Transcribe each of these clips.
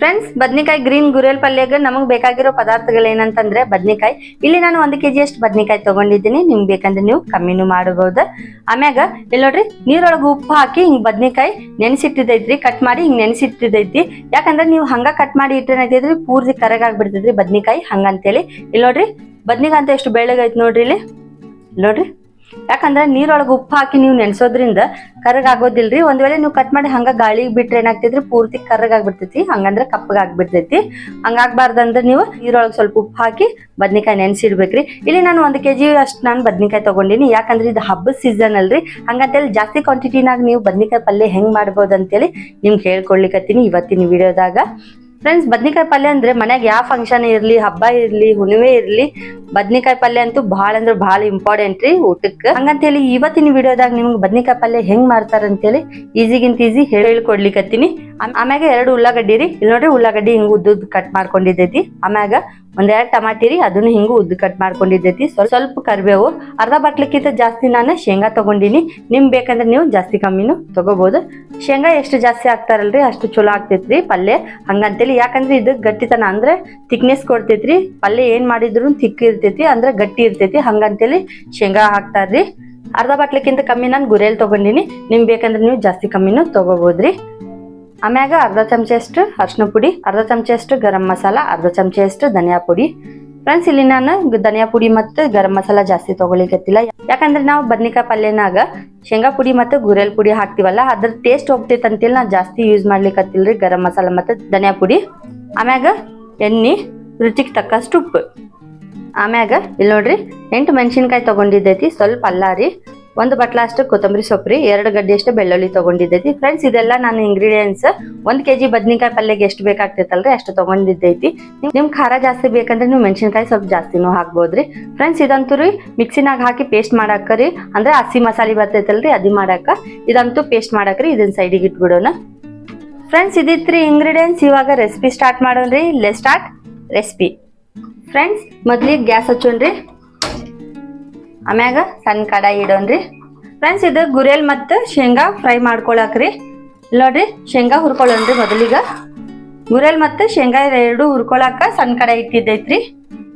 Friends ಬದ್ನಿಕಾಯಿ green ಗುರೆಲ್ ಪಲ್ಯಗೆ ನಮಗೆ ಬೇಕಾಗಿರೋ ಪದಾರ್ಥಗಳು ಏನಂತಂದ್ರೆ ಬದ್ನಿಕಾಯಿ. ಇಲ್ಲಿ ನಾನು ಒಂದು ಕೆಜಿ ಅಷ್ಟು ಬದ್ನಿಕಾಯಿ ತಗೊಂಡಿದ್ದೀನಿ. ನಿಮ್ಗೆ ಬೇಕಂದ್ರೆ ನೀವು ಕಮ್ಮಿನೂ ಮಾಡಬಹುದು ಆಮ್ಯಾಗ ಇಲ್ಲಿ ನೋಡ್ರಿ, ನೀರೊಳಗೆ ಉಪ್ಪು ಹಾಕಿ ಹಿಂಗೆ ಬದ್ನಿಕಾಯಿ ನೆನೆಸಿಟ್ಟಿದೈತ್ರಿ ಕಟ್ ಮಾಡಿ ಹಿಂಗೆ ನೆನೆಸಿಟ್ಟಿದೈತಿ ಯಾಕಂದ್ರೆ ನೀವು ಹಂಗ ಕಟ್ ಮಾಡಿ ಇಟ್ಟರೆ ಪೂರ್ತಿ ಕರಗಾಗ್ಬಿಡ್ತೈತ್ರಿ ಬದ್ನಿಕಾಯಿ ಹಂಗಂತೇಳಿ. ಇಲ್ಲಿ ನೋಡ್ರಿ, ಬದ್ನಿಕಾಯಿ ಅಂತ ಎಷ್ಟು ಬೆಳ್ಳಗೈತಿ ನೋಡ್ರಿ ಇಲ್ಲಿ. ನೋಡ್ರಿ. ಯಾಕಂದ್ರೆ ನೀರೊಳಗೆ ಉಪ್ಪು ಹಾಕಿ ನೀವು ನೆನ್ಸೋದ್ರಿಂದ ಕರಗಾಗೋದಿಲ್ರಿ ಒಂದ್ ವೇಳೆ ನೀವು ಕಟ್ ಮಾಡಿ ಹಂಗ ಗಾಳಿಗೆ ಬಿಟ್ರೆ ಏನಾಗ್ತೈತ್ರಿ? ಪೂರ್ತಿ ಕರ್ರಗಾಗ್ಬಿಡ್ತೈತಿ. ಹಂಗಂದ್ರೆ ಕಪ್ಪಗಾಗ್ಬಿಡ್ತೈತಿ ಹಂಗಾಗ್ಬಾರ್ದಂದ್ರೆ ನೀವು ನೀರೊಳಗೆ ಸ್ವಲ್ಪ ಉಪ್ಪು ಹಾಕಿ ಬದ್ನಿಕಾಯಿ ನೆನ್ಸಿಡ್ಬೇಕ್ರಿ. ಇಲ್ಲಿ ನಾನು ಒಂದು ಕೆಜಿ ಅಷ್ಟು ನಾನು ಬದ್ನಿಕಾಯಿ ತಗೊಂಡಿನಿ. ಯಾಕಂದ್ರೆ ಇದು ಹಬ್ಬದ ಸೀಸನ್ ಅಲ್ರಿ. ಹಂಗಂತೇಳಿ ಜಾಸ್ತಿ ಕ್ವಾಂಟಿಟಿನಾಗ ನೀವು ಬದ್ನಿಕಾಯಿ ಪಲ್ಯ ಹೆಂಗ್ ಮಾಡ್ಬೋದು ಅಂತೇಳಿ ನಿಮ್ಗೆ ಹೇಳ್ಕೊಡ್ಲಿಕತ್ತೀನಿ ಇವತ್ತಿನ ವಿಡಿಯೋದಾಗ. ಫ್ರೆಂಡ್ಸ್ ಬದ್ನಿಕಾಯಿ ಪಲ್ಯ ಅಂದ್ರೆ ಮನೆಗೆ ಯಾವ ಫಂಕ್ಷನ್ ಇರ್ಲಿ, ಹಬ್ಬ ಇರ್ಲಿ, ಹುಣ್ಣಿಮೆ ಇರ್ಲಿ, ಬದ್ನಿಕಾಯಿ ಪಲ್ಯ ಅಂತೂ ಭಾಳ ಅಂದ್ರೆ ಭಾಳ ಇಂಪಾರ್ಟೆಂಟ್ ರೀ ಊಟಕ್ಕೆ. ಹಂಗಂತೇಳಿ ಇವತ್ತಿನ ವಿಡಿಯೋದಾಗ ನಿಮ್ಗೆ ಬದ್ನಿಕಾಯಿ ಪಲ್ಯ ಹೆಂಗ್ ಮಾಡ್ತಾರಂತೇಳಿ ಈಸಿಗಿಂತ ಈಸಿ ಹೇಳಿ ಆಮ್- ಆಮ್ಯಾಗ ಎರಡು ಉಳ್ಳಾಗಡ್ಡಿ ರೀ. ಇಲ್ಲಿ ನೋಡ್ರಿ ಉಳ್ಳಾಗಡ್ಡಿ ಹಿಂಗ್ ಉದ್ದುದ್ ಕಟ್ ಮಾಡ್ಕೊಂಡಿದ್ದೈತಿ. ಆಮ್ಯಾಗ ಒಂದೆರಡು ಟಮಾಟಿ ರೀ, ಅದನ್ನು ಹಿಂಗ ಉದ್ದು ಕಟ್ ಮಾಡ್ಕೊಂಡಿದ್ದೈತಿ. ಸ್ವಲ್ಪ ಸ್ವಲ್ಪ ಕರಿಬೇವು, ಅರ್ಧ ಬಾಟ್ಲಕ್ಕಿಂತ ಜಾಸ್ತಿ ನಾನು ಶೇಂಗಾ ತಗೊಂಡಿನಿ. ನಿಮ್ ಬೇಕಂದ್ರೆ ನೀವು ಜಾಸ್ತಿ ಕಮ್ಮಿನೂ ತಗೋಬಹುದು ಶೇಂಗಾ ಎಷ್ಟು ಜಾಸ್ತಿ ಹಾಕ್ತಾರಲ್ರಿ, ಅಷ್ಟು ಚಲೋ ಆಗ್ತೈತ್ರಿ ಪಲ್ಯ. ಹಂಗಂತೇಳಿ ಯಾಕಂದ್ರೆ ಇದು ಗಟ್ಟಿತನ ಅಂದ್ರೆ ಥಿಕ್ನೆಸ್ ಕೊಡ್ತೈತ್ರಿ. ಪಲ್ಯ ಏನ್ ಮಾಡಿದ್ರು ತಿಕ್ ಇರ್ತೈತಿ, ಅಂದ್ರೆ ಗಟ್ಟಿ ಇರ್ತೈತಿ. ಹಂಗಂತೇಳಿ ಶೇಂಗಾ ಹಾಕ್ತಾರ್ರಿ. ಅರ್ಧ ಬಾಟ್ಲಕ್ಕಿಂತ ಕಮ್ಮಿ ನಾನು ಗುರೆಲ್ ತಗೊಂಡಿನಿ. ನಿಮ್ ಬೇಕಂದ್ರೆ ನೀವು ಜಾಸ್ತಿ ಕಮ್ಮಿನೂ ತಗೋಬಹುದ್ರಿ ಆಮ್ಯಾಗ ಅರ್ಧ ಚಮಚಷ್ಟು ಅರ್ಶಿನ ಪುಡಿ, ಅರ್ಧ ಚಮಚಷ್ಟು ಗರಂ ಮಸಾಲ, ಅರ್ಧ ಚಮಚಷ್ಟು ಧನಿಯಾ ಪುಡಿ. ಫ್ರೆಂಡ್ಸ್ ಇಲ್ಲಿ ನಾನು ಧನಿಯಾ ಪುಡಿ ಮತ್ತು ಗರಂ ಮಸಾಲ ಜಾಸ್ತಿ ತಗೊಳಿಕತ್ತಿಲ್ಲ ಯಾಕಂದ್ರೆ ನಾವು ಬದ್ನಿಕಾಯಿ ಪಲ್ಯನಾಗ ಶೇಂಗಾ ಪುಡಿ ಮತ್ತು ಗುರೆಲ್ ಪುಡಿ ಹಾಕ್ತಿವಲ್ಲ, ಅದ್ರ ಟೇಸ್ಟ್ ಹೋಗ್ತೈತೆ ಅಂತೇಳಿ ಜಾಸ್ತಿ ಯೂಸ್ ಮಾಡ್ಲಿಕತ್ತಿಲ್ರಿ ಗರಂ ಮಸಾಲ ಮತ್ತು ಧನಿಯಾ ಪುಡಿ. ಆಮ್ಯಾಗ ಎಣ್ಣೆ, ರುಚಿಗೆ ತಕ್ಕಷ್ಟು ಉಪ್ಪು. ಆಮ್ಯಾಗ ಇಲ್ಲಿ ನೋಡ್ರಿ, ಎಂಟು ಮೆಣಸಿನ್ಕಾಯಿ ತೊಗೊಂಡಿದ್ದೈತಿ, ಸ್ವಲ್ಪ ಅಲ್ಲ ರೀ. ಒಂದು ಬಟ್ಲ ಅಷ್ಟು ಕೊತ್ತಂಬರಿ ಸೊಪ್ಪು ಎರಡು ಗಡ್ಡೆ ಅಷ್ಟು ಬೆಳ್ಳುಳ್ಳಿ ತಗೊಂಡಿದ್ದೈತಿ. ಫ್ರೆಂಡ್ಸ್ ಇದೆಲ್ಲ ನಾನು ಇಂಗ್ರೀಡಿಯೆಂಟ್ಸ್ ಒಂದ್ ಕೆಜಿ ಬದ್ನಿಕಾಯಿ ಪಲ್ಯಗೆ ಎಷ್ಟು ಬೇಕಾಗ್ತೈತಲ್ರಿ ಅಷ್ಟು ತೊಗೊಂಡಿದ್ದೈತಿ. ನಿಮ್- ಖಾರ ಜಾಸ್ತಿ ಬೇಕಂದ್ರೆ ನೀವು ಮೆಣಸಿನಕಾಯಿ ಸ್ವಲ್ಪ ಜಾಸ್ತಿನೂ ಹಾಕ್ಬೋದ್ರಿ. ಫ್ರೆಂಡ್ಸ್ ಇದಂತೂ ರೀ ಮಿಕ್ಸಿನಾಗ ಹಾಕಿ ಪೇಸ್ಟ್ ಮಾಡಾಕ ರೀ. ಅಂದ್ರೆ ಹಸಿ ಮಸಾಲೆ ಬರ್ತೈತಲ್ರಿ, ಅದು ಮಾಡಾಕ. ಇದಂತೂ ಪೇಸ್ಟ್ ಮಾಡಾಕ್ರಿ ಇದನ್ನ ಸೈಡಿಗೆ ಇಟ್ಬಿಡೋಣ. ಫ್ರೆಂಡ್ಸ್ ಇದಿತ್ರಿ ಇಂಗ್ರೀಡಿಯೆಂಟ್ಸ್ ಇವಾಗ ರೆಸಿಪಿ ಸ್ಟಾರ್ಟ್ ಮಾಡೋಣ್ರಿ. ಲೆ ಸ್ಟಾರ್ಟ್ ರೆಸಿಪಿ ಫ್ರೆಂಡ್ಸ್ ಮೊದ್ಲಿಗೆ ಗ್ಯಾಸ್ ಹಚ್ಚೋಣ್ರಿ. ಆಮ್ಯಾಗ ಸಣ್ಣ ಕಡಾಯಿ ಇಡೋಣ್ರಿ. ಫ್ರೆಂಡ್ಸ್ ಇದು ಗುರೇಲ್ ಮತ್ತು ಶೇಂಗಾ ಫ್ರೈ ಮಾಡ್ಕೊಳಕ್ರಿ. ನೋಡ್ರಿ, ಶೇಂಗಾ ಹುರ್ಕೊಳ್ಳೋಣ್ರಿ ಮೊದಲಿಗ. ಗುರೇಲ್ ಮತ್ತು ಶೇಂಗಾ ಎರಡು ಹುರ್ಕೊಳಕ್ಕೆ ಸಣ್ಣ ಕಡಾಯಿ ಇಟ್ಟಿದ್ದೈತ್ರಿ.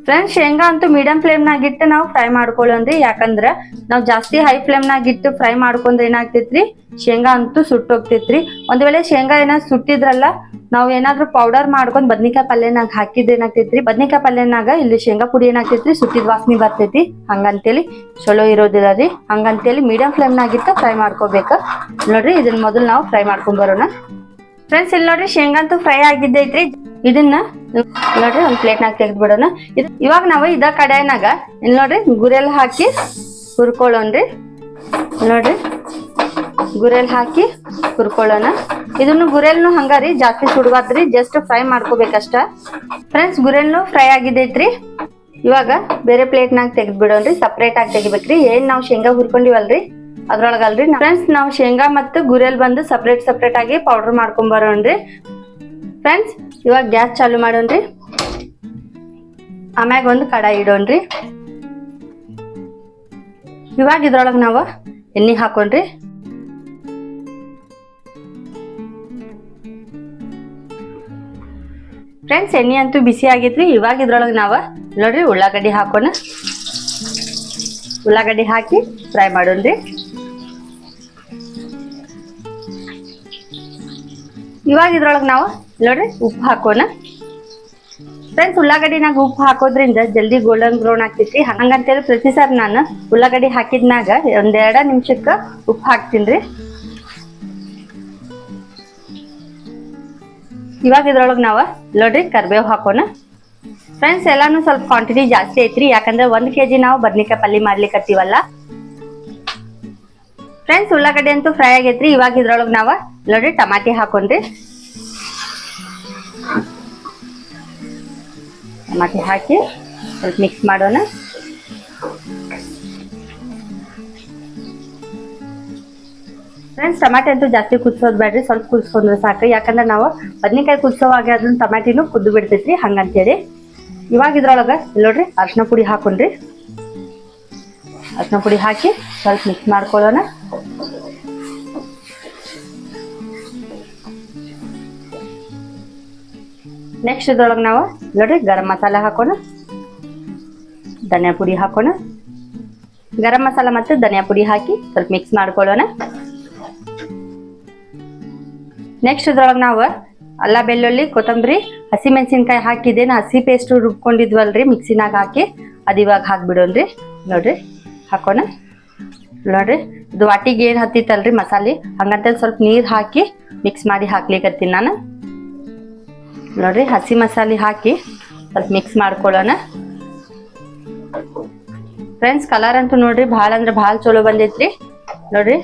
ಫ್ರೆಂಡ್ಸ್ ಶೇಂಗಾ ಅಂತೂ ಮೀಡಿಯಂ ಫ್ಲೇಮ್ನಾಗ ಇಟ್ಟು ನಾವು ಫ್ರೈ ಮಾಡ್ಕೊಳ್ಳೋನ್ರಿ ಯಾಕಂದ್ರ ನಾವು ಜಾಸ್ತಿ ಹೈ ಫ್ಲೇಮ್ನಾಗ ಇಟ್ಟು ಫ್ರೈ ಮಾಡ್ಕೊಂಡ್ರೆ ಏನಾಗ್ತೈತ್ರಿ? ಶೇಂಗಾ ಅಂತೂ ಸುಟ್ಟೋಗ್ತೈತ್ರಿ. ಒಂದ್ ವೇಳೆ ಶೇಂಗಾ ಏನಾದ್ರು ಸುಟ್ಟಿದ್ರಲ್ಲ, ನಾವು ಏನಾದ್ರೂ ಪೌಡರ್ ಮಾಡ್ಕೊಂಡ್ ಬದ್ನಿಕಾಯಿ ಪಲ್ಯನಾಗ ಹಾಕಿದ್ರೆ ಏನಾಗ್ತೈತ್ರಿ? ಬದ್ನಿಕಾಯಿ ಪಲ್ಯನಾಗ ಇಲ್ಲಿ ಶೇಂಗಾ ಪುಡಿ ಏನಾಗ್ತೈತ್ರಿ? ಸುಟ್ಟಿದ ವಾಸನೆ ಬರ್ತೈತಿ. ಹಂಗಂತೇಳಿ ಚಲೋ ಇರೋದಿಲ್ಲ ರೀ. ಹಂಗಂತೇಳಿ ಮೀಡಿಯಂ ಫ್ಲೇಮ್ನಾಗಿಟ್ಟು ಫ್ರೈ ಮಾಡ್ಕೋಬೇಕು. ನೋಡ್ರಿ ಇದನ್ನ ಮೊದಲು ನಾವು ಫ್ರೈ ಮಾಡ್ಕೊಂಡ್ ಬರೋಣ. ಫ್ರೆಂಡ್ಸ್ ಇಲ್ಲಿ ನೋಡ್ರಿ ಶೇಂಗಾ ಅಂತೂ ಫ್ರೈ ಆಗಿದ್ದೈತ್ರಿ. ಇದನ್ನ ನೋಡ್ರಿ, ಒಂದ್ ಪ್ಲೇಟ್ನಾಗ ತೆಗೆದು ಬಿಡೋಣ ಇವಾಗ ನಾವು ಇದ ಕಡಾಯಿನಾಗ, ಇಲ್ಲಿ ನೋಡ್ರಿ, ಗುರೆಲ್ ಹಾಕಿ ಹುರ್ಕೊಳ್ಳೋಣ್ರಿ. ನೋಡ್ರಿ, ಗುರೆಲ್ ಹಾಕಿ ಹುರ್ಕೊಳ್ಳೋಣ. ಇದನ್ನು ಗುರೆಲ್ನು ಹಂಗಾರಿ, ಜಾಸ್ತಿ ಸುಡ್ಬಾರ್ದ್ರಿ ಜಸ್ಟ್ ಫ್ರೈ ಮಾಡ್ಕೋಬೇಕಷ್ಟ. ಫ್ರೆಂಡ್ಸ್ ಗುರೆಲ್ನು ಫ್ರೈ ಆಗಿದೈತ್ರಿ ಇವಾಗ ಬೇರೆ ಪ್ಲೇಟ್ನಾಗ ತೆಗೆದು ಬಿಡೋಣ್ರಿ ಸಪ್ರೇಟ್ ಆಗಿ ತೆಗಿಬೇಕ್ರಿ. ಏನ್ ನಾವು ಶೇಂಗಾ ಹುರ್ಕೊಂಡಿವಲ್ರಿ? ಅದ್ರೊಳಗಲ್ರಿ ಫ್ರೆಂಡ್ಸ್ ನಾವು ಶೇಂಗಾ ಮತ್ತು ಗುರೆಲ್ ಬಂದು ಸಪ್ರೇಟ್ ಸಪ್ರೇಟ್ ಆಗಿ ಪೌಡರ್ ಮಾಡ್ಕೊಂಡ್ ಬರೋಣ್ರಿ. ಫ್ರೆಂಡ್ಸ್ ಇವಾಗ ಗ್ಯಾಸ್ ಚಾಲು ಮಾಡೋಣ್ರಿ. ಆಮ್ಯಾಗ ಒಂದು ಕಡಾಯಿ ಇಡೋಣ್ರಿ. ಇವಾಗ ಇದ್ರೊಳಗೆ ನಾವು ಎಣ್ಣೆ ಹಾಕೊಂಡ್ರಿ. ಫ್ರೆಂಡ್ಸ್ ಎಣ್ಣೆ ಅಂತೂ ಬಿಸಿ ಆಗೈತ್ರಿ. ಇವಾಗ ಇದ್ರೊಳಗೆ ನಾವು ನೋಡ್ರಿ ಉಳ್ಳಾಗಡ್ಡಿ ಹಾಕೋಣ. ಉಳ್ಳಾಗಡ್ಡಿ ಹಾಕಿ ಫ್ರೈ ಮಾಡೋಣ್ರಿ. ಇವಾಗ ಇದ್ರೊಳಗೆ ನಾವು ನೋಡ್ರಿ ಉಪ್ಪು ಹಾಕೋಣ. ಫ್ರೆಂಡ್ಸ್ ಉಳ್ಳಾಗಡ್ಡಿನಾಗ ಉಪ್ಪು ಹಾಕೋದ್ರಿಂದ ಜಲ್ದಿ ಗೋಲ್ಡನ್ ಬ್ರೌನ್ ಆಗ್ತೈತಿ. ಹಂಗಂತೇಳಿ ಪ್ರತಿ ಸಾರ್ ನಾನು ಉಳ್ಳಾಗಡ್ಡಿ ಹಾಕಿದ್ನಾಗ ಒಂದೆರಡ ನಿಮಿಷಕ್ಕ ಉಪ್ಪು ಹಾಕ್ತೀನಿ ರೀ ಇವಾಗ ಇದ್ರೊಳಗೆ ನಾವು ನೋಡ್ರಿ ಕರ್ಬೇವು ಹಾಕೋಣ. ಫ್ರೆಂಡ್ಸ್ ಎಲ್ಲಾನು ಸ್ವಲ್ಪ ಕ್ವಾಂಟಿಟಿ ಜಾಸ್ತಿ ಐತ್ರಿ. ಯಾಕಂದ್ರೆ ಒಂದು ಕೆ ಜಿ ನಾವು ಬದ್ನಿಕಾಯಿ ಪಲ್ಯ ಮಾಡ್ಲಿಕ್ಕತ್ತೀವಲ್ಲ ಫ್ರೆಂಡ್ಸ್ ಉಳ್ಳಾಗಡ್ಡಿ ಅಂತೂ ಫ್ರೈ ಆಗೈತ್ರಿ. ಇವಾಗ ಇದ್ರೊಳಗೆ ನಾವು ನೋಡ್ರಿ ಟಮಾಟಿ ಹಾಕೊಂಡ್ರಿ. ಟಮಾಟಿ ಹಾಕಿ ಸ್ವಲ್ಪ ಮಿಕ್ಸ್ ಮಾಡೋಣ. ಫ್ರೆಂಡ್ಸ್ ಟಮಾಟೆ ಅಂತೂ ಜಾಸ್ತಿ ಕುದಿಸೋದು ಬೇಡ್ರಿ, ಸ್ವಲ್ಪ ಕುದಿಸ್ಕೊಂಡ್ರೆ ಸಾಕು. ಯಾಕಂದ್ರೆ ನಾವು ಬದ್ನಿಕಾಯಿ ಕುದಿಸೋವಾಗ ಅದನ್ನ ಟಮಾಟಿನೂ ಕುದ್ದು ಬಿಡ್ತೈತ್ರಿ, ಹಂಗಂತೇಳಿ. ಇವಾಗ ಇದ್ರೊಳಗೆ ನೋಡ್ರಿ ಅರ್ಶಿನ ಪುಡಿ ಹಾಕೊಂಡ್ರಿ. ಅರ್ಶಿನ ಪುಡಿ ಹಾಕಿ ಸ್ವಲ್ಪ ಮಿಕ್ಸ್ ಮಾಡ್ಕೊಳ್ಳೋಣ. ನೆಕ್ಸ್ಟ್ ಇದ್ರೊಳಗೆ ನಾವು ನೋಡ್ರಿ, ಗರಂ ಮಸಾಲ ಹಾಕೋಣ. ಧನಿಯಾ ಪುಡಿ ಹಾಕೋಣ. ಗರಂ ಮಸಾಲ ಮತ್ತು ಧನಿಯಾ ಪುಡಿ ಹಾಕಿ ಸ್ವಲ್ಪ ಮಿಕ್ಸ್ ಮಾಡ್ಕೊಳ್ಳೋಣ. ನೆಕ್ಸ್ಟ್ ಇದ್ರೊಳಗೆ ನಾವು ಅಲ್ಲ ಬೆಳ್ಳುಳ್ಳಿ, ಕೊತ್ತಂಬರಿ ಹಸಿಮೆಣಸಿನ್ಕಾಯಿ ಹಾಕಿದ್ದೇನೆ, ಹಸಿ ಪೇಸ್ಟ್ ರುಬ್ಕೊಂಡಿದ್ವಲ್ರಿ ಮಿಕ್ಸಿನಾಗ ಹಾಕಿ, ಅದು ಇವಾಗ ಹಾಕ್ಬಿಡೋಣ್ರಿ. ನೋಡ್ರಿ, ಹಾಕೋಣ. ನೋಡ್ರಿ, ಇದು ವಾಟಿಗೆ ಏನು ಹತ್ತಿತ್ತಲ್ರಿ ಮಸಾಲೆ? ಹಂಗಂತ ಸ್ವಲ್ಪ ನೀರು ಹಾಕಿ ಮಿಕ್ಸ್ ಮಾಡಿ ಹಾಕ್ಲಿಕತ್ತೀನಿ ನಾನು. ನೋಡ್ರಿ ಹಸಿ ಮಸಾಲೆ ಹಾಕಿ ಸ್ವಲ್ಪ ಮಿಕ್ಸ್ ಮಾಡ್ಕೊಳ್ಳೋಣ. ಫ್ರೆಂಡ್ಸ್ ಕಲರ್ ಅಂತೂ ನೋಡ್ರಿ ಭಾಳ ಅಂದ್ರೆ ಭಾಳ ಚಲೋ ಬಂದೈತ್ರಿ. ನೋಡ್ರಿ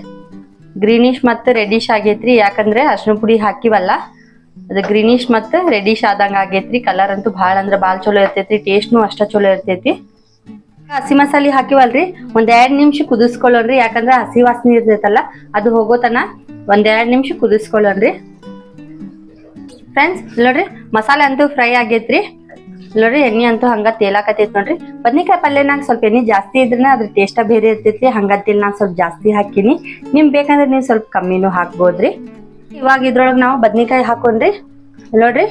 ಗ್ರೀನಿಶ್ ಮತ್ತು ರೆಡಿಶ್ ಆಗೈತ್ರಿ. ಯಾಕಂದ್ರೆ ಅರ್ಶಿನ ಪುಡಿ ಹಾಕಿವಲ್ಲ, ಅದು ಗ್ರೀನಿಶ್ ಮತ್ತು ರೆಡಿಶ್ ಆದಂಗ ಆಗೈತ್ರಿ. ಕಲರ್ ಅಂತೂ ಭಾಳ ಅಂದ್ರೆ ಭಾಳ ಚಲೋ ಇರ್ತೈತ್ರಿ. ಟೇಸ್ಟ್ನು ಅಷ್ಟ ಚಲೋ ಇರ್ತೈತಿ. ಹಸಿ ಮಸಾಲೆ ಹಾಕಿವಲ್ರಿ, ಒಂದ್ ಎರಡ್ ನಿಮಿಷ ಕುದಿಸ್ಕೊಳ್ಳೋಣ್ರಿ. ಯಾಕಂದ್ರೆ ಹಸಿ ವಾಸನೆ ಇರ್ತೈತಲ್ಲ, ಅದು ಹೋಗೋತನ ಒಂದ್ ಎರಡ್ ನಿಮಿಷ ಕುದಿಸ್ಕೊಳ್ಳೋಣ್ರಿ. ಫ್ರೆಂಡ್ಸ್ ನೋಡ್ರಿ, ಮಸಾಲೆ ಅಂತೂ ಫ್ರೈ ಆಗೈತ್ರಿ. ನೋಡ್ರಿ, ಎಣ್ಣೆ ಅಂತೂ ಹಂಗ ತೇಲಾಕತೈತಿ ನೋಡ್ರಿ. ಬದ್ನಿಕಾಯಿ ಪಲ್ಯನಾಗ ಸ್ವಲ್ಪ ಎಣ್ಣೆ ಜಾಸ್ತಿ ಇದ್ರನ ಅದ್ರ ಟೇಸ್ಟ ಬೇರೆ ಇರ್ತೈತಿ ಹಂಗಂತೇಳಿ ನಾನು ಸ್ವಲ್ಪ ಜಾಸ್ತಿ ಹಾಕಿನಿ. ನಿಮ್ ಬೇಕಂದ್ರೆ ನೀವು ಸ್ವಲ್ಪ ಕಮ್ಮಿನೂ ಹಾಕ್ಬೋದ್ರಿ. ಇವಾಗ ಇದ್ರೊಳಗೆ ನಾವು ಬದ್ನಿಕಾಯಿ ಹಾಕೊಂಡ್ರಿ. ನೋಡ್ರಿ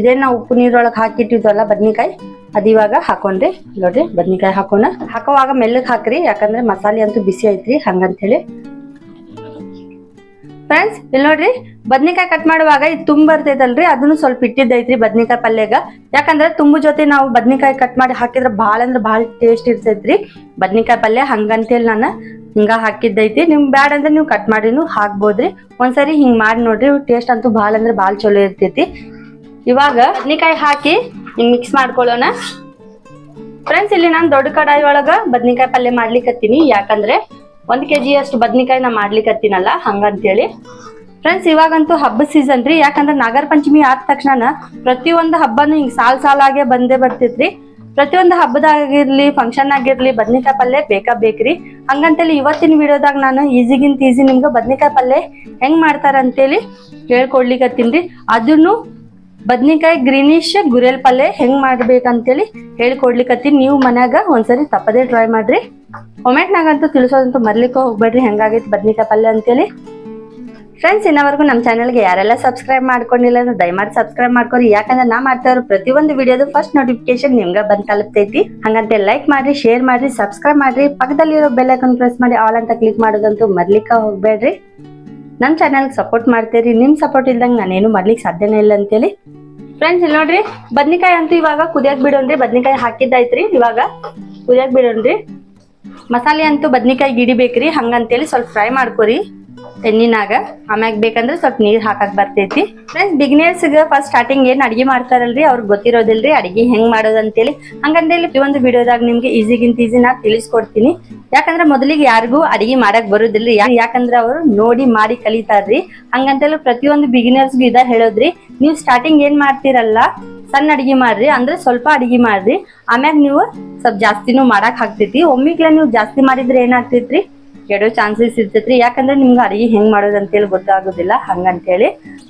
ಇದೇ ನಾವು ಉಪ್ಪು ನೀರೊಳಗೆ ಹಾಕಿಟ್ಟಿದ್ವಲ್ಲ ಬದ್ನಿಕಾಯಿ, ಅದ್ ಇವಾಗ ಹಾಕೊಂಡ್ರಿ. ನೋಡ್ರಿ, ಬದ್ನಿಕಾಯಿ ಹಾಕೋಣ. ಹಾಕೋವಾಗ ಮೆಲ್ಲಗೆ ಹಾಕ್ರಿ, ಯಾಕಂದ್ರೆ ಮಸಾಲೆ ಅಂತೂ ಬಿಸಿ ಐತ್ರಿ, ಹಂಗಂತೇಳಿ. ಫ್ರೆಂಡ್ಸ್ ಇಲ್ಲಿ ನೋಡ್ರಿ, ಬದ್ನಿಕಾಯಿ ಕಟ್ ಮಾಡುವಾಗ ಇದು ತುಂಬ ಬರ್ತೈತಲ್ರಿ, ಅದನ್ನು ಸ್ವಲ್ಪ ಇಟ್ಟಿದ್ದೈತ್ರಿ ಬದ್ನಿಕಾಯಿ ಪಲ್ಯಗ. ಯಾಕಂದ್ರೆ ತುಂಬು ಜೊತೆ ನಾವು ಬದ್ನಿಕಾಯಿ ಕಟ್ ಮಾಡಿ ಹಾಕಿದ್ರೆ ಭಾಳ ಅಂದ್ರೆ ಭಾಳ ಟೇಸ್ಟ್ ಇರ್ತೈತ್ರಿ. ಬದ್ನಿಕಾಯಿ ಪಲ್ಯ ಹಂಗಂತೇಳಿ ನಾನು ಹಿಂಗ ಹಾಕಿದ್ದೈತಿ. ನಿಮ್ಗೆ ಬ್ಯಾಡ ಅಂದ್ರೆ ನೀವು ಕಟ್ ಮಾಡಿನೂ ಹಾಕ್ಬೋದ್ರಿ. ಒಂದ್ಸರಿ ಹಿಂಗ್ ಮಾಡಿ ನೋಡ್ರಿ ಟೇಸ್ಟ್ ಅಂತೂ ಭಾಳ ಅಂದ್ರೆ ಭಾಳ ಚಲೋ ಇರ್ತೈತಿ. ಇವಾಗ ಬದ್ನಿಕಾಯಿ ಹಾಕಿ ಹಿಂಗ್ ಮಿಕ್ಸ್ ಮಾಡ್ಕೊಳ್ಳೋಣ. ಫ್ರೆಂಡ್ಸ್ ಇಲ್ಲಿ ನಾನು ದೊಡ್ಡ ಕಡಾಯಿ ಒಳಗ ಬದ್ನಿಕಾಯಿ ಪಲ್ಯ ಮಾಡ್ಲಿಕ್ಕೆ ಯಾಕಂದ್ರೆ ಒಂದ್ ಬದ್ನಿಕಾಯಿ ನಾ ಮಾಡ್ಲಿಕತ್ತೀನಲ್ಲ ಹಂಗಂತೇಳಿ. ಫ್ರೆಂಡ್ಸ್ ಇವಾಗಂತೂ ಹಬ್ಬದ ಸೀಸನ್ ರೀ, ಯಾಕಂದ್ರೆ ನಾಗರ ಪಂಚಮಿ ಆದ ತಕ್ಷಣ ಪ್ರತಿಯೊಂದು ಹಬ್ಬನು ಹಿಂಗ್ ಸಾಲ್ ಸಾಲಾಗೆ ಬಂದೇ ಬರ್ತೈತ್ರಿ. ಪ್ರತಿಯೊಂದು ಹಬ್ಬದಾಗಿರ್ಲಿ ಫಂಕ್ಷನ್ ಆಗಿರ್ಲಿ, ಬದ್ನಿಕಾಯಿ ಪಲ್ಯ ಬೇಕಾ ಬೇಕ್ರಿ. ಹಂಗಂತೇಳಿ ಇವತ್ತಿನ ವಿಡಿಯೋದಾಗ ನಾನು ಈಸಿಗಿಂತ ಈಸಿ ನಿಮ್ಗೆ ಬದ್ನಿಕಾಯಿ ಪಲ್ಯ ಹೆಂಗ್ ಮಾಡ್ತಾರ ಅಂತೇಳಿ ಹೇಳ್ಕೊಡ್ಲಿಕತ್ತೀನಿ ಅದನ್ನು ಬದ್ನಿಕಾಯಿ ಗ್ರೀನಿಶ್ ಗುರೆಲ್ ಪಲ್ಯ ಹೆಂಗ್ ಮಾಡ್ಬೇಕಂತೇಳಿ ಹೇಳ್ಕೊಡ್ಲಿಕತ್ತೀನಿ ನೀವು ಮನ್ಯಾಗ ಒಂದ್ಸರಿ ತಪ್ಪದೇ ಟ್ರೈ ಮಾಡ್ರಿ. ಒಮೆಟ್ನಾಗಂತೂ ತಿಳಿಸೋದಂತೂ ಮರ್ಲಿಕ್ಕೆ ಹೋಗ್ಬೇಡ್ರಿ, ಹೆಂಗಾಗೈತೆ ಬದ್ನಿಕಾಯಿ ಪಲ್ಯ ಅಂತೇಳಿ. ಫ್ರೆಂಡ್ಸ್ ಇನ್ನವರೆಗೂ ನಮ್ಮ ಚಾನಲ್ಗೆ ಯಾರೆಲ್ಲ ಸಬ್ಸ್ಕ್ರೈಬ್ ಮಾಡ್ಕೊಂಡಿಲ್ಲ ಅಂದ್ರೆ ದಯಮಾಡಿ ಸಬ್ಸ್ಕ್ರೈಬ್ ಮಾಡ್ಕೊರಿ. ಯಾಕಂದ್ರೆ ನಾ ಮಾಡ್ತಾ ಇರೋ ಪ್ರತಿಯೊಂದು ವಿಡಿಯೋದು ಫಸ್ಟ್ ನೋಟಿಫಿಕೇಶನ್ ನಿಮ್ಗೆ ಬಂದು ತಲುಪ್ತೈತಿ. ಹಂಗಂತೆ ಲೈಕ್ ಮಾಡ್ರಿ ಶೇರ್ ಮಾಡ್ರಿ ಸಬ್ಸ್ಕ್ರೈಬ್ ಮಾಡ್ರಿ. ಪಕ್ಕದಲ್ಲಿರೋ ಬೆಲ್ ಐಕನ್ ಪ್ರೆಸ್ ಮಾಡಿ ಆಲ್ ಅಂತ ಕ್ಲಿಕ್ ಮಾಡೋದಂತೂ ಮರ್ಲಿಕ್ಕೆ ಹೋಗ್ಬೇಡ್ರಿ. ನಮ್ಮ ಚಾನಲ್ಗೆ ಸಪೋರ್ಟ್ ಮಾಡ್ತೀರಿ. ನಿಮ್ಮ ಸಪೋರ್ಟ್ ಇಲ್ದಂಗೆ ನಾನೇನು ಮಾಡ್ಲಿಕ್ಕೆ ಸಾಧ್ಯನೇ ಇಲ್ಲ ಅಂತೇಳಿ. ಫ್ರೆಂಡ್ಸ್ ಇಲ್ಲಿ ನೋಡ್ರಿ, ಬದ್ನಿಕಾಯಿ ಅಂತೂ ಇವಾಗ ಕುದಿಯಕ್ಕೆ ಬಿಡೋಣ್ರಿ. ಬದ್ನಿಕಾಯಿ ಹಾಕಿದ್ದಾಯ್ತ್ರಿ ಇವಾಗ. ಕುದಿಯಕ್ಕೆ ಬಿಡೋಣ್ರಿ. ಮಸಾಲೆ ಅಂತೂ ಬದ್ನಿಕಾಯಿ ಗಿಡಿಬೇಕ್ರಿ ಹಂಗಂತೇಳಿ ಸ್ವಲ್ಪ ಫ್ರೈ ಮಾಡ್ಕೊರಿ ಎಣ್ಣಿನಾಗ. ಆಮ್ಯಾಗ ಬೇಕಂದ್ರೆ ಸ್ವಲ್ಪ ನೀರು ಹಾಕಕ್ ಬರ್ತೈತಿ. ಫ್ರೆಂಡ್ಸ್ ಬಿಗ್ನೇರ್ಸ್ಗೆ ಫಸ್ಟ್ ಸ್ಟಾರ್ಟಿಂಗ್ ಏನ್ ಅಡಿಗೆ ಮಾಡ್ತಾರಲ್ರಿ? ಅವ್ರಿಗೆ ಗೊತ್ತಿರೋದಿಲ್ರಿ, ಅಡಿಗೆ ಹೆಂಗ್ ಮಾಡೋದು ಅಂತೇಳಿ ಹಂಗಂತೇಳಿ ಈ ಒಂದು ವಿಡಿಯೋದಾಗ ನಿಮ್ಗೆ ಈಸಿಗಿಂತ ಈಸಿ ನಾ ತಿಳಿಸ್ಕೊಡ್ತೀನಿ. ಯಾಕಂದ್ರೆ ಮೊದಲಿಗೆ ಯಾರಿಗೂ ಅಡಿಗೆ ಮಾಡಕ್ ಬರೋದಿಲ್ಲ ಯಾ- ಯಾಕಂದ್ರೆ ಅವರು ನೋಡಿ ಮಾಡಿ ಕಲಿತಾರ್ರಿ. ಹಂಗಂತೇಳಿ ಪ್ರತಿಯೊಂದು ಬಿಗಿನರ್ಸ್ಗೂ ಇದ ಹೇಳೋದ್ರಿ. ನೀವು ಸ್ಟಾರ್ಟಿಂಗ್ ಏನ್ ಮಾಡ್ತೀರಲ್ಲ ಸಣ್ಣ ಅಡಿಗೆ ಮಾಡ್ರಿ, ಅಂದ್ರೆ ಸ್ವಲ್ಪ ಅಡಿಗೆ ಮಾಡ್ರಿ. ಆಮ್ಯಾಗ ನೀವು ಸ್ವಲ್ಪ ಜಾಸ್ತಿನೂ ಮಾಡಕ್ ಆಗ್ತೈತಿ. ಒಮ್ಮಿಗ್ಲ ನೀವು ಜಾಸ್ತಿ ಮಾಡಿದ್ರೆ ಏನಾಗ್ತೈತ್ರಿ? ಕೆಡೋ ಚಾನ್ಸಸ್ ಇರ್ತೈತ್ರಿ. ಯಾಕಂದ್ರೆ ನಿಮ್ಗೆ ಅಡಿಗೆ ಹೆಂಗ್ ಮಾಡೋದು ಅಂತೇಳಿ ಗೊತ್ತಾಗೋದಿಲ್ಲ, ಹಂಗಂತೇಳಿ.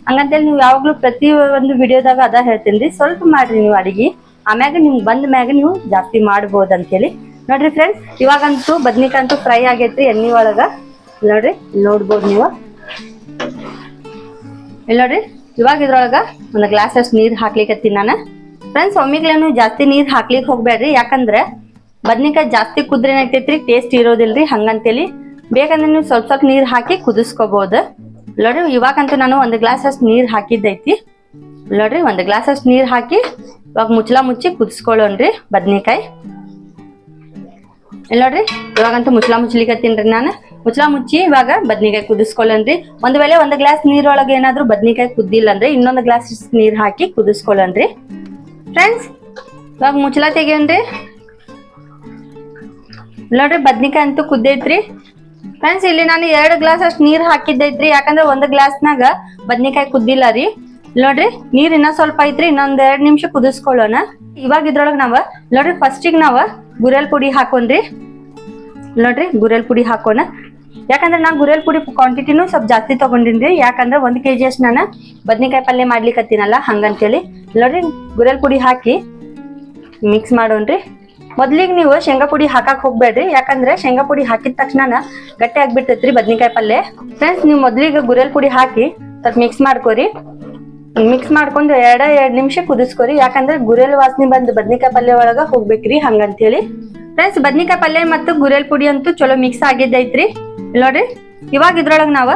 ಹಂಗಂತೇಳಿ ನೀವು ಯಾವಾಗ್ಲೂ ಪ್ರತಿ ಒಂದು ವಿಡಿಯೋದಾಗ ಅದ ಹೇಳ್ತೀನಿ ಸ್ವಲ್ಪ ಮಾಡ್ರಿ ನೀವು ಅಡಿಗೆ. ಆಮ್ಯಾಗ ನಿಮ್ಗೆ ಬಂದ ಮ್ಯಾಗ ನೀವು ಜಾಸ್ತಿ ಮಾಡ್ಬೋದು ಅಂತೇಳಿ ನೋಡ್ರಿ ಫ್ರೆಂಡ್ಸ್ ಇವಾಗಂತೂ ಬದ್ನಿಕಾಯಿ ಫ್ರೈ ಆಗೈತ್ರಿ ಎಣ್ಣೆ ಒಳಗ. ನೋಡ್ರಿ ನೋಡ್ಬೋದು ನೀವು. ಇಲ್ಲಿ ನೋಡ್ರಿ. ಇವಾಗ ಇದ್ರೊಳಗ ಒಂದು ಗ್ಲಾಸ್ ಅಷ್ಟು ನೀರ್ ಹಾಕ್ಲಿಕತ್ತೀನಿ ನಾನು. ಫ್ರೆಂಡ್ಸ್ ಒಮ್ಮಿಗ್ಲೇನು ಜಾಸ್ತಿ ನೀರ್ ಹಾಕ್ಲಿಕ್ಕೆ ಹೋಗ್ಬೇಡ್ರಿ ಯಾಕಂದ್ರೆ ಬದ್ನಿಕಾಯಿ ಜಾಸ್ತಿ ಕುದ್ರೆ ಏನಾಗ್ತೈತ್ರಿ? ಟೇಸ್ಟ್ ಇರೋದಿಲ್ರಿ ಹಂಗಂತೇಳಿ. ಬೇಕಂದ್ರೆ ನೀವು ಸ್ವಲ್ಪ ಸ್ವಲ್ಪ ನೀರ್ ಹಾಕಿ ಕುದಿಸ್ಕೋಬಹುದು ನೋಡ್ರಿ, ಇವಾಗಂತೂ ನಾನು ಒಂದು ಗ್ಲಾಸ್ ಅಷ್ಟು ನೀರ್ ಹಾಕಿದ್ದೈತಿ. ನೋಡ್ರಿ, ಒಂದು ಗ್ಲಾಸ್ ಅಷ್ಟು ನೀರ್ ಹಾಕಿ ಇವಾಗ ಮುಚ್ಚಲಾ ಮುಚ್ಚಿ ಕುದಿಸ್ಕೊಳ್ಳೋಣ್ರಿ ಬದ್ನಿಕಾಯಿ. ಇಲ್ಲಿ ನೋಡ್ರಿ, ಇವಾಗಂತೂ ಮುಚ್ಚಲಿ ಮುಚ್ಚಲಿಕತ್ತೀನ್ರಿ ನಾನು. ಮುಚ್ಚಲಾ ಮುಚ್ಚಿ ಇವಾಗ ಬದ್ನಿಕಾಯಿ ಕುದಿಸ್ಕೊಳ್ಳನ್ರಿ ಒಂದ್ ವೇಳೆ ಒಂದ್ ಗ್ಲಾಸ್ ನೀರೊಳಗೆ ಏನಾದ್ರೂ ಬದ್ನಿಕಾಯಿ ಕುದ್ದಿಲ್ಲ ಅಂದ್ರೆ ಇನ್ನೊಂದು ಗ್ಲಾಸ್ ನೀರ್ ಹಾಕಿ ಕುದಿಸ್ಕೊಳ್ಳನ್ರಿ ಫ್ರೆಂಡ್ಸ್ ಇವಾಗ ಮುಚ್ಚಲಾ ತೆಗೆಯನ್ರಿ ನೋಡ್ರಿ, ಬದ್ನಿಕಾಯಿ ಅಂತೂ ಕುದ್ದೈತ್ರಿ ಫ್ರೆಂಡ್ಸ್ ಇಲ್ಲಿ ನಾನು ಎರಡು ಗ್ಲಾಸ್ ಅಷ್ಟು ನೀರ್ ಹಾಕಿದ್ದೈತ್ರಿ ಯಾಕಂದ್ರೆ ಒಂದ್ ಗ್ಲಾಸ್ನಾಗ ಬದ್ನಿಕಾಯಿ ಕುದ್ದಿಲ್ಲ ರೀ. ನೋಡ್ರಿ, ನೀರ್ ಇನ್ನ ಸ್ವಲ್ಪ ಐತ್ರಿ, ಇನ್ನೊಂದ್ ಎರಡ್ ನಿಮಿಷ ಕುದಿಸ್ಕೊಳ್ಳೋಣ. ಇವಾಗ ಇದ್ರೊಳಗೆ ನಾವ ನೋಡ್ರಿ ಫಸ್ಟಿಗೆ ನಾವ ಗುರೆಲ್ ಪುಡಿ ಹಾಕೊಂಡ್ರಿ. ನೋಡ್ರಿ, ಗುರೆಲ್ ಪುಡಿ ಹಾಕೋಣ. ಯಾಕಂದ್ರೆ ನಾನು ಗುರೆಲ್ ಪುಡಿ ಕ್ವಾಂಟಿಟಿನೂ ಸ್ವಲ್ಪ ಜಾಸ್ತಿ ತಗೊಂಡಿನ್ರಿ. ಯಾಕಂದ್ರೆ ಒಂದು ಕೆ ಜಿ ಅಷ್ಟು ನಾನು ಬದ್ನಿಕಾಯಿ ಪಲ್ಯ ಮಾಡ್ಲಿಕತ್ತೀನಲ್ಲ, ಹಂಗಂತೇಳಿ. ನೋಡ್ರಿ, ಗುರೆಲ್ ಪುಡಿ ಹಾಕಿ ಮಿಕ್ಸ್ ಮಾಡೋಣ್ರಿ. ಮೊದ್ಲಿಗೆ ನೀವು ಶೇಂಗಾ ಪುಡಿ ಹಾಕಕ್ ಹೋಗ್ಬೇಡ್ರಿ. ಯಾಕಂದ್ರೆ ಶೇಂಗಾ ಪುಡಿ ಹಾಕಿದ ತಕ್ಷಣ ಗಟ್ಟಿ ಆಗ್ಬಿಡ್ತೈತ್ರಿ ಬದ್ನಿಕಾಯಿ ಪಲ್ಯ. ಫ್ರೆಂಡ್ಸ್ ನೀವು ಮೊದ್ಲಿಗೆ ಗುರೆಲ್ ಪುಡಿ ಹಾಕಿ ಸ್ವಲ್ಪ ಮಿಕ್ಸ್ ಮಾಡ್ಕೋರಿ. ಮಿಕ್ಸ್ ಮಾಡ್ಕೊಂಡು ಎರಡ ಎರಡ್ ನಿಮಿಷ ಕುದಿಸ್ಕೊರಿ. ಯಾಕಂದ್ರೆ ಗುರೆಲ್ ವಾಸನೆ ಬಂದು ಬದ್ನಿಕಾಯಿ ಪಲ್ಯ ಒಳಗ ಹೋಗ್ಬೇಕ್ರಿ ಹಂಗಂತೇಳಿ. ಫ್ರೆಂಡ್ಸ್ ಬದ್ನಿಕಾಯಿ ಪಲ್ಯ ಮತ್ತು ಗುರೆಲ್ ಪುಡಿ ಅಂತೂ ಚಲೋ ಮಿಕ್ಸ್ ಆಗಿದ್ದೈತ್ರಿ. ನೋಡ್ರಿ, ಇವಾಗ ಇದ್ರೊಳಗ ನಾವ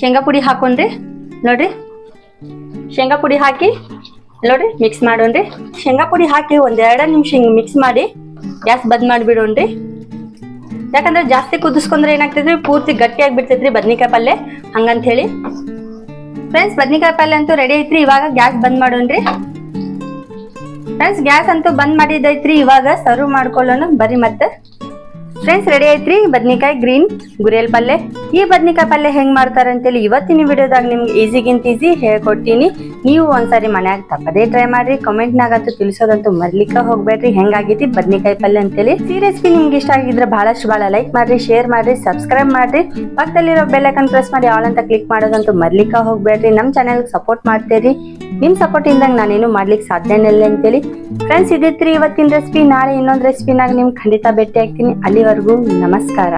ಶೇಂಗಾ ಪುಡಿ ಹಾಕೊಂಡ್ರಿ. ನೋಡ್ರಿ, ಶೇಂಗಾ ಪುಡಿ ಹಾಕಿ, ನೋಡ್ರಿ ಮಿಕ್ಸ್ ಮಾಡೋಣ್ರಿ. ಶೇಂಗಾ ಪುಡಿ ಹಾಕಿ ಒಂದ್ ನಿಮಿಷ ಹಿಂಗ್ ಮಿಕ್ಸ್ ಮಾಡಿ, ಗ್ಯಾಸ್ ಬಂದ್ ಮಾಡಿಬಿಡೋಣ್ರಿ. ಯಾಕಂದ್ರೆ ಜಾಸ್ತಿ ಕುದಿಸ್ಕೊಂಡ್ರೆ ಏನಾಗ್ತೈತ್ರಿ? ಪೂರ್ತಿ ಗಟ್ಟಿ ಆಗ್ಬಿಡ್ತೈತ್ರಿ ಬದ್ನಿಕಾಯಿ ಪಲ್ಯ. ಹಂಗಂತ ಹೇಳಿ ಫ್ರೆಂಡ್ಸ್ ಬದ್ನಿಕಾಯಿ ಪಲ್ಯ ಅಂತೂ ರೆಡಿ ಐತ್ರಿ, ಇವಾಗ ಗ್ಯಾಸ್ ಬಂದ್ ಮಾಡೋಣ್ರಿ. ಫ್ರೆಂಡ್ಸ್ ಗ್ಯಾಸ್ ಅಂತೂ ಬಂದ್ ಮಾಡಿದೈತ್ರಿ ಇವಾಗ ಸರ್ವ್ ಮಾಡ್ಕೊಳ್ಳೋಣ, ಬರ್ರಿ ಮತ್ತೆ. ಫ್ರೆಂಡ್ಸ್ ರೆಡಿ ಐತ್ರಿ? ಬದ್ನಿಕಾಯಿ ಗ್ರೀನ್ ಗುರಿಯಲ್ ಪಲ್ಯ ಈ ಬದ್ನಿಕಾಯಿ ಪಲ್ಯ ಹೆಂಗ್ ಮಾಡ್ತಾರ ಅಂತೇಳಿ ಇವತ್ತಿನ ವಿಡಿಯೋದಾಗ ನಿಮ್ಗೆ ಈಸಿಗಿಂತ ಈಸಿ ಹೇಳ್ಕೊಡ್ತೀನಿ. ನೀವು ಒಂದ್ಸರಿ ಮನ್ಯಾಗ ತಪ್ಪದೇ ಟ್ರೈ ಮಾಡ್ರಿ. ಕಮೆಂಟ್ನಾಗಂತೂ ತಿಳಿಸೋದಂತೂ ಮರ್ಲಿಕ್ಕ ಹೋಗ್ಬೇಡ್ರಿ. ಹೆಂಗಾಗೈತಿ ಬದ್ನಿಕಾಯಿ ಪಲ್ಯ ಅಂತೇಳಿ. ರೆಸಿಪಿ ನಿಮ್ಗೆ ಇಷ್ಟ ಆಗಿದ್ರೆ ಬಹಳಷ್ಟು ಬಹಳ ಲೈಕ್ ಮಾಡ್ರಿ ಶೇರ್ ಮಾಡ್ರಿ ಸಬ್ಸ್ಕ್ರೈಬ್ ಮಾಡ್ರಿ. ಪಕ್ಕದಲ್ಲಿರೋ ಬೆಲ್ ಐಕನ್ ಪ್ರೆಸ್ ಮಾಡಿ ಆಲ್ ಅಂತ ಕ್ಲಿಕ್ ಮಾಡೋದಂತೂ ಮರ್ಲಿಕ್ಕ ಹೋಗ್ಬೇಡ್ರಿ. ನಮ್ಮ ಚಾನೆಲ್ಗೆ ಸಪೋರ್ಟ್ ಮಾಡ್ತೀರಿ. ನಿಮ್ ಸಪೋರ್ಟ್ ಇಲ್ದಂಗ ನಾನೇನು ಮಾಡ್ಲಿಕ್ಕೆ ಸಾಧ್ಯನೇ ಇಲ್ಲ ಅಂತೇಳಿ. ಫ್ರೆಂಡ್ಸ್ ಇದಿತ್ರಿ ಇವತ್ತಿನ ರೆಸಿಪಿ ನಾಳೆ ಇನ್ನೊಂದು ರೆಸಿಪಿನಾಗ ನಿಮ್ಗೆ ಖಂಡಿತ ಭೇಟಿ ಆಗ್ತೀನಿ. ಅಲ್ಲಿವರೆಗೂ ನಮಸ್ಕಾರ.